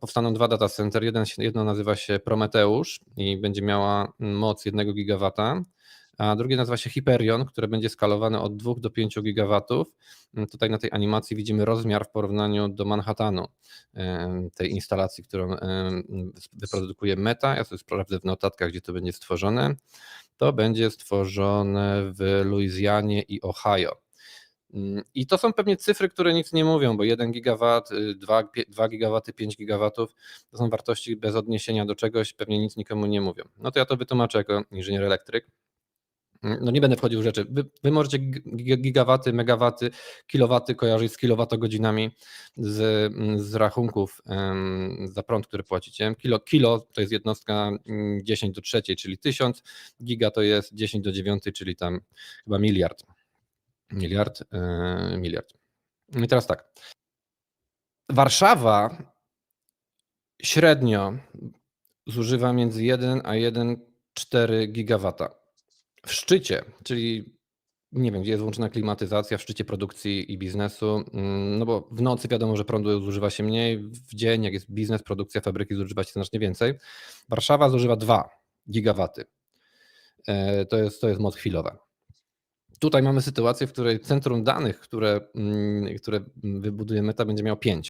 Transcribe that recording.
powstaną dwa data center. Jeden, jedno nazywa się Prometeusz i będzie miała moc 1 gigawata, a drugie nazywa się Hyperion, które będzie skalowane od 2 do 5 gigawatów. Tutaj na tej animacji widzimy rozmiar w porównaniu do Manhattanu, tej instalacji, którą wyprodukuje Meta. Ja sobie sprawdzę w notatkach, gdzie to będzie stworzone. To będzie stworzone w Luizjanie i Ohio. Mm, I to są pewnie cyfry, które nic nie mówią, bo 1 gigawat, y, 2, 2 gigawaty, 5 gigawatów to są wartości bez odniesienia do czegoś, pewnie nic nikomu nie mówią. No to ja to wytłumaczę jako inżynier elektryk. Mm, No nie będę wchodził w rzeczy. Wy, wy możecie gi- gigawaty, megawaty, kilowaty kojarzyć z kilowatogodzinami z, mm, z rachunków za prąd, który płacicie. Kilo, kilo to jest jednostka mm, 10 do trzeciej, czyli 1000, giga to jest 10 do 9, czyli tam chyba miliard. Miliard, e, miliard. I teraz tak. Warszawa średnio zużywa między 1 a 1,4 gigawata. W szczycie, czyli nie wiem, gdzie jest włączona klimatyzacja, w szczycie produkcji i biznesu, mm, no bo w nocy wiadomo, że prądu zużywa się mniej, w dzień, jak jest biznes, produkcja fabryki, zużywa się znacznie więcej. Warszawa zużywa 2 gigawaty. E, To jest, to jest moc chwilowa. Tutaj mamy sytuację, w której centrum danych, które, mm, które wybuduje Meta, będzie miał 5.